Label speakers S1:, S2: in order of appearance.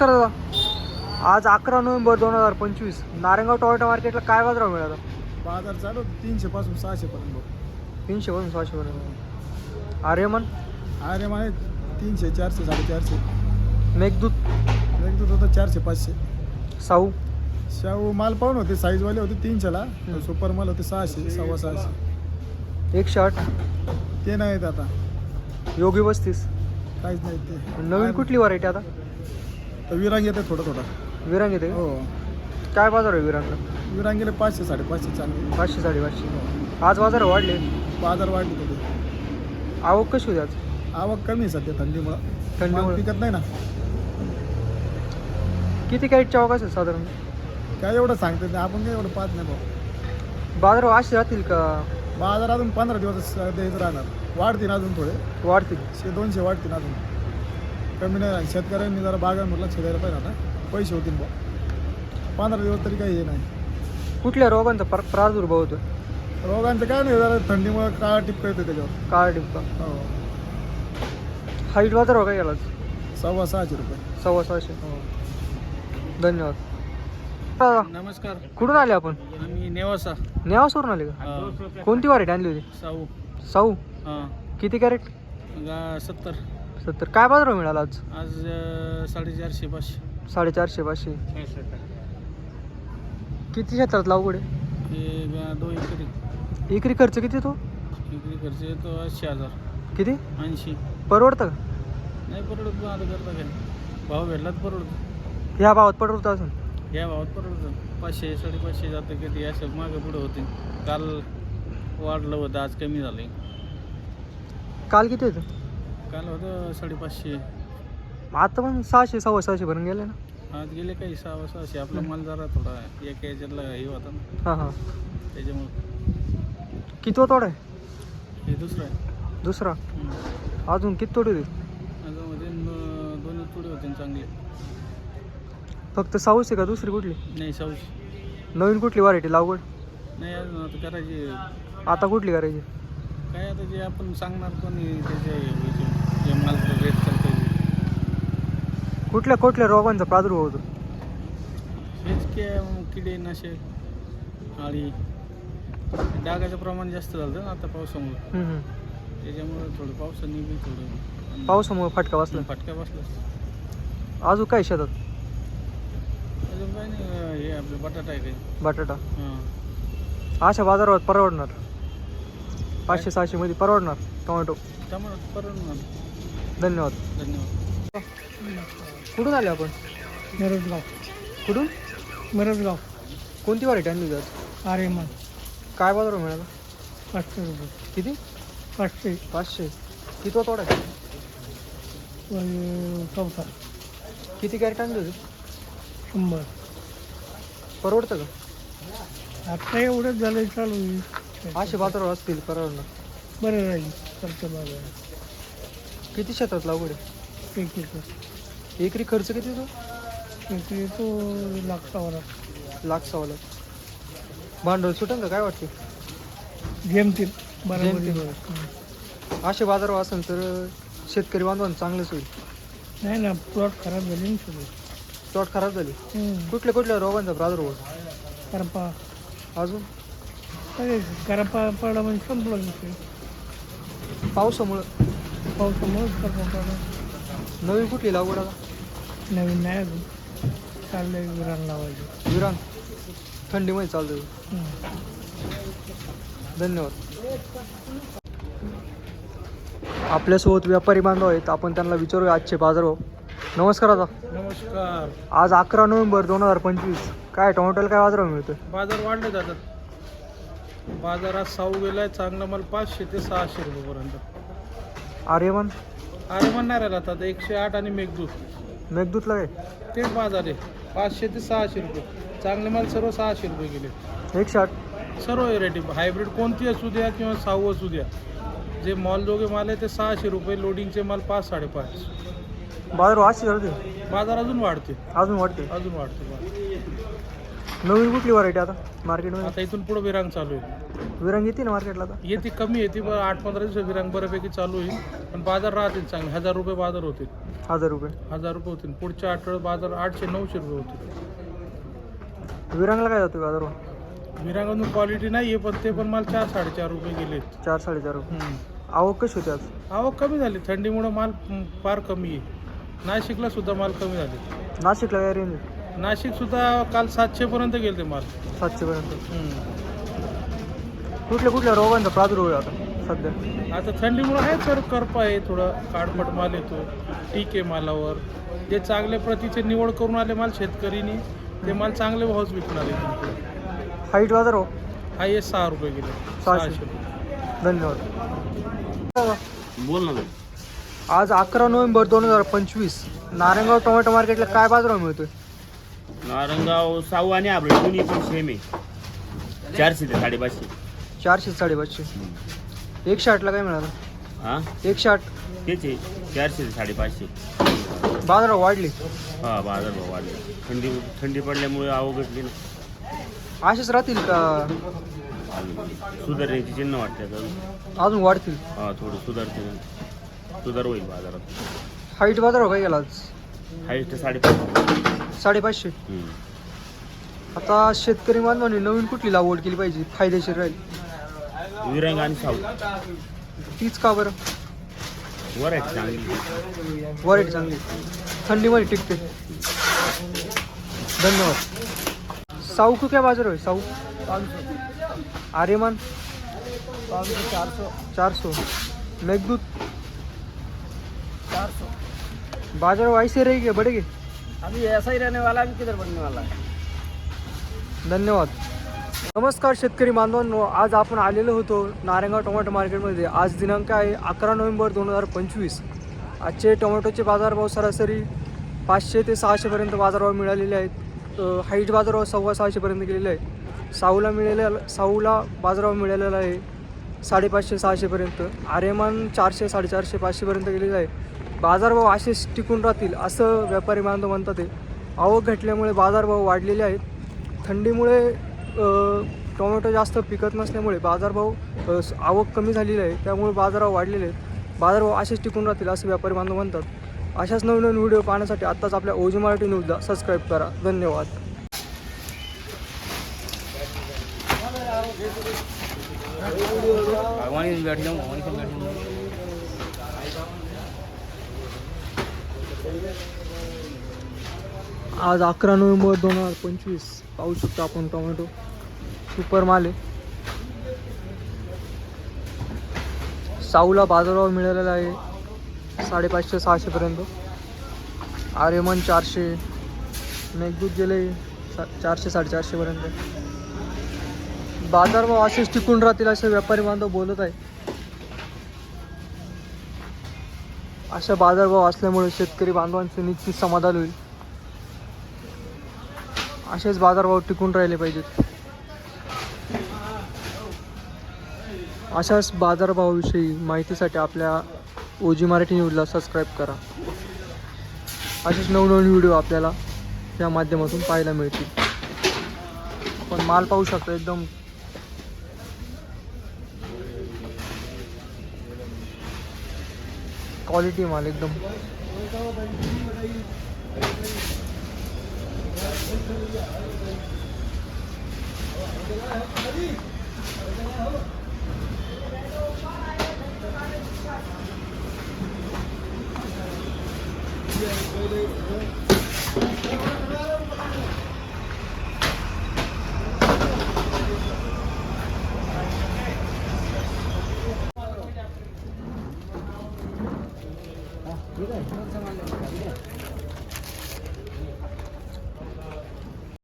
S1: करा आज अकरा नोव्हेंबर दोन हजार पंचवीस. नारायणगाव टोमॅटो मार्केटला काय बाजार मिळाला?
S2: बाजार चालू तीनशे पासून सहाशे पर्यंत.
S1: तीनशे पासून सहाशे पर्यंत. आर्यमन
S2: अरे माने तीनशे चारशे साडेचारशे.
S1: मेघदूत?
S2: एकदम होतं चारशे पाचशे.
S1: साऊ
S2: शाहू माल पाहून होते. साईजवाले होते तीनशेला. सुपर माल होते सहाशे सव्वा सहाशे.
S1: एकशे आठ?
S2: ते नाहीत आता.
S1: योगी पस्तीस
S2: काहीच नाही ते.
S1: नवीन कुठली व्हरायटी आता?
S2: विरांग येते थोडं थोडं.
S1: विरांग येते? का?
S2: हो.
S1: काय बाजार आहे विरांगला?
S2: विरांगेले पाचशे साडेपाचशे चालू
S1: पाचशे साडेपाचशे. आज बाजार वाढले?
S2: बाजार वाढले थोडे.
S1: आवक कशी होती आज?
S2: आवक कमी आहे सध्या थंडीमुळं. माल
S1: थंडीमुळे
S2: पिकत नाही ना.
S1: किती कॅरेटची आवक असेल साधारण?
S2: काय एवढं सांगते ते आपण काय एवढं पाहत नाही भाऊ.
S1: बाजार असे राहतील का?
S2: बाजार अजून पंधरा दिवस द्यायचं राहणार. वाढतील अजून थोडे.
S1: वाढतील.
S2: शे दोनशे वाढतील अजून. कमी नाही राहणार. शेतकऱ्यांनी जरा बागांवर लक्ष द्यायला पाहिजे आता. पैसे होतील बा पंधरा दिवस तरी काही हे नाही.
S1: कुठल्या रोगांचा प्र प्रादुर्भाव होतो
S2: रोगांचं काय नाही जरा थंडीमुळे काळा टिपका येतो त्याच्यावर.
S1: काळा टिपका
S2: हो.
S1: हाईट बाजार हो काय याला
S2: सव्वा सहाशे रुपये.
S1: सव्वा सहाशे.
S2: हो.
S1: धन्यवाद. दादा,
S3: नमस्कार.
S1: कुठून आले आपण?
S3: आम्ही नेवासा.
S1: नेवासवरून आले का? कोणती व्हरायटी आणली होती?
S3: साऊ.
S1: साऊ?
S3: हां.
S1: किती कॅरेट?
S3: सत्तर.
S1: सत्तर काय बाजार मिळाला आज?
S3: आज अं, साडेचारशे पाचशे.
S1: साडेचारशे पाचशे. किती क्षेत्रात लागवड आहे?
S3: हे गा दोन एकरी.
S1: एकरी खर्च किती तो
S3: एकरी खर्च येतो आठशे हजार.
S1: किती?
S3: ऐंशी.
S1: परवडतं का?
S3: नाही परवडत आता करता काय? भाव भेटला तर परवडत.
S1: ह्या भावात परवडतं असून
S3: या भावात परवडतं. पाचशे साडेपाचशे जातं कधी असं मागं पुढं होते. काल वाढलं होतं आज कमी झालं
S1: काल किती होतं?
S3: काल होतं साडेपाचशे.
S1: आता पण सहाशे सव्वा सहाशे भरून गेले ना?
S3: आज गेले काही सहा सहाशे. आपला माल जरा थोडा एक याच्यातला हे होता ना.
S1: हां हां.
S3: त्याच्यामुळं.
S1: किती तोडा आहे
S3: हे दुसरं आहे.
S1: दुसरा?
S3: हम्म.
S1: अजून किती तोडी होती?
S3: मध्ये न- दोन्ही तुडे होते ना चांगले.
S1: फक्त आहे का दुसरी कुठली?
S3: नाही साऊस
S1: नवीन कुठली व्हरायटी लागवड
S3: नाही अजून आता करायची.
S1: आता कुठली करायची?
S3: काय आता जे आपण सांगणार कोणी त्याचे याचे- जे माल रेट चालते
S1: कुठल्या कुठल्या रोगांचा प्रादुर्भाव होतो?
S3: हेच के किडे नशे आळी डागाचं प्रमाण जास्त झालं ना आता पावसामुळे. त्याच्यामुळे थोडं पावसाने बी थोडं
S1: पावसामुळे फटका बसला.
S3: फटका बसला.
S1: अजून काय शेतात?
S3: अजून काय नाही हे आपलं बटाटा आहे काही
S1: बटाटा.
S3: हां.
S1: अशा बाजारात परवडणार? पाचशे सहाशे मध्ये परवडणार टोमॅटो.
S3: त्यामुळे परवडणार.
S1: धन्यवाद.
S3: धन्यवाद.
S1: कुठून आले आपण?
S2: मिरजगाव.
S1: कुठून?
S2: मिरजगाव.
S1: कोणती व्हरायटी आणली होती आज?
S2: आर्यमान
S1: काय बाजार मिळाला?
S2: पाचशे रुपये.
S1: किती?
S2: पाचशे.
S1: पाचशे. किती तोडा आहे?
S2: चौथा
S1: किती कॅरेट आणली होती?
S2: शंभर.
S1: परवडतं का?
S2: आता एवढंच झालं चालू आहे.
S1: असे बाजारावर असतील परवडणार.
S2: बरं राहील. खर्च
S1: किती शेतात लागवड आहे?
S2: एक एकर.
S1: एकरी खर्च किती तो
S2: एक येतो लागता वरात
S1: लाख. सव्वा लाख. भांडवल सुटेल का? काय वाटते?
S2: बरोबर
S1: जेमतेम. असे बाजार असेल तर शेतकरी बांधवांना चांगलंच होईल.
S2: नाही ना प्लॉट खराब झाले ना सगळे.
S1: प्लॉट खराब झाली. कुठल्या कुठल्या रोगांचा प्रादुर्भाव
S2: करपा
S1: अजून?
S2: अरे पडला म्हणजे संपला विषय
S1: पावसामुळं?
S2: पावसामुळेच
S1: नवीन कुठली लागवड आता
S2: नवीन नाही अजून. चाललंय विरान लावायचं.
S1: विरांग थंडीमध्ये चालतं
S2: हम्म.
S1: धन्यवाद. आपल्यासोबत व्यापारी बांधव आहेत. आपण त्यांना विचारूया आजचे बाजारभाव नमस्कार दादा.
S3: नमस्कार.
S1: आज अकरा नोव्हेंबर दोन हजार पंचवीस. काय टोमॅटोला काय बाजारभाव मिळतोय?
S3: बाजार वाढले जातात बाजारात साऊ गेलाय चांगला माल पाचशे ते सहाशे रुपयेपर्यंत.
S1: आर्यमान?
S3: अरे म्हणणार आहे आता एकशे आठ आणि मेघदूत.
S1: मेघदूतला काय?
S3: तेच बाजार आहे पाचशे ते सहाशे रुपये. चांगले माल सर्व सहाशे रुपये गेले.
S1: एकशे आठ?
S3: सर्व व्हेरायटी हायब्रिड कोणती असू द्या किंवा साऊ असू द्या. जे मॉल जोगे माल आहे ते सहाशे रुपये लोडिंगचे माल पाच साडेपाच.
S1: असे जाते
S3: बाजार अजून वाढते.
S1: अजून वाटते
S3: अजून वाढते. बाजार.
S1: नवीन कुठली व्हरायटी आता? मार्केटमध्ये
S3: आता इथून पुढे विरांग चालू आहे
S1: विरांग येते ना मार्केटला आता?
S3: येते कमी येते बरं आठ पंधरा दिवस विरांग बऱ्यापैकी चालू होईल. पण बाजार राहतील चांगले. हजार रुपये बाजार होतील.
S1: हजार रुपये.
S3: हजार रुपये होतील. पुढच्या आठवड्यात बाजार आठशे नऊशे रुपये होतील.
S1: विरांगला काय जातो बाजार?
S3: विरांगातून क्वालिटी नाही आहे पण ते पण मला चार साडेचार रुपये गेलेत.
S1: चार साडेचार रुपये. आवक कशी होती आज?
S3: आवक कमी झाली. थंडीमुळं माल फार कमी आहे. नाशिकला सुद्धा माल कमी झाले.
S1: नाशिकला काय रेंज?
S3: नाशिक सुद्धा काल सातशे पर्यंत गेले ते माल
S1: सातशेपर्यंत
S3: हम्म.
S1: कुठल्या कुठल्या रोगांचा प्रादुर्भाव आहे आता सध्या?
S3: आता थंडीमुळं आहे सर करप आहे थोडं काडपट माल येतो. ठीक आहे मालावर. जे चांगल्या प्रतीचे निवड करून आले माल शेतकरीनी ते माल चांगले भावच विकणार आहे
S1: हाईट बाजार
S3: हा? हे सहा रुपये गेले
S1: सहाशे.
S3: सहाशे रुपये.
S1: धन्यवाद.
S3: बोल ना
S1: आज अकरा नोव्हेंबर दोन हजार पंचवीस. नारायणगाव टोमॅटो मार्केटला काय बाजारभाव मिळतोय?
S4: नारंगाव साऊ आणि आबळे दोन्ही पण सेम आहे. चारशे ते साडेपाचशे.
S1: चारशे साडेपाचशे. एकशे आठला काय मिळालं?
S4: हां?
S1: एकशे आठ
S4: तेच आहे. चारशे ते साडेपाचशे.
S1: बाजारभाव वाढली.
S4: हा बाजार भाव वाढले. थंडी थंडी पडल्यामुळे आवघडली ना.
S1: असेच राहतील का?
S4: सुधारण्याची चिन्ह वाटते आता.
S1: अजून वाढतील.
S4: हा थोडं सुधारते. सुधार होईल बाजारात.
S1: हाईट बाजारभाव काय गेला आज?
S4: हायस्ट साडेपाचशे.
S1: साडेपाचशे. आता शेतकरी बांधवांनी नवीन कुठली लागवड केली पाहिजे? फायदेशीर राहील.
S4: विरंग आणि साऊ.
S1: तीच का बरं?
S4: व्हरायटी चांगली.
S1: वरायटी चांगली. थंडीमध्ये टिकते. धन्यवाद. साऊ को क्या बाजार आहे साऊ? आर्यमान?
S2: चार सौ
S1: चार सौ मेघदूत?
S2: चार सौ
S1: बाजार ऐसे रहेगी बढ़ेगी
S2: अभी ऐसा ही रहने वाला है अभी किधर बनने वाला है
S1: धन्यवाद. नमस्कार शेतकरी बांधवांनो आज आपण आलेलो होतो नारायणगाव टोमॅटो मार्केटमध्ये. आज दिनांक आहे अकरा नोव्हेंबर दोन हजार पंचवीस. आजचे टोमॅटोचे बाजारभाव सरासरी पाचशे ते सहाशेपर्यंत बाजारभाव मिळालेले आहेत. हाईट बाजारभाव सव्वा सहाशेपर्यंत गेलेले आहे. साऊला मिळालेला साऊला बाजारभाव मिळालेला आहे साडेपाचशे सहाशेपर्यंत. आर्यमान चारशे साडेचारशे पाचशेपर्यंत गेलेलं आहे. बाजारभाव असेच टिकून राहतील असं व्यापारी बांधव म्हणतात ते आवक घटल्यामुळे बाजारभाव वाढलेले आहेत. थंडीमुळे टोमॅटो जास्त पिकत नसल्यामुळे बाजारभाव आवक कमी झालेली आहे. त्यामुळे बाजारभाव वाढलेले आहेत. बाजारभाव असेच टिकून राहतील असं व्यापारी बांधव म्हणतात. अशाच नवीन नवीन व्हिडिओ पाहण्यासाठी आत्ताच आपल्या ओजी मराठी न्यूजला सबस्क्राईब करा. धन्यवाद. आज अकरा नोव्हेंबर दोन हजार पंचवीस. पाहू शकतो आपण टोमॅटो. सुपर माल आहे. साऊला बाजारभाव मिळालेला आहे साडेपाचशे सहाशेपर्यंत. आर्यमन चारशे. मेघदूत गेले सा चारशे साडेचारशेपर्यंत. बाजारभाव असेच टिकून राहतील असे व्यापारी बांधव बोलत आहे अशा बाजारभाव असल्यामुळे शेतकरी बांधवांचे निश्चित समाधान होईल. असेच बाजारभाव टिकून राहिले पाहिजेत. अशाच बाजारभावाविषयी माहितीसाठी आपल्या ओजी मराठी न्यूजला सबस्क्राईब करा. असेच नवनवीन व्हिडिओ आपल्याला या माध्यमातून पाहायला मिळतील. आपण माल पाहू शकतो एकदम क्वालिटी माल एकदम। Yeah,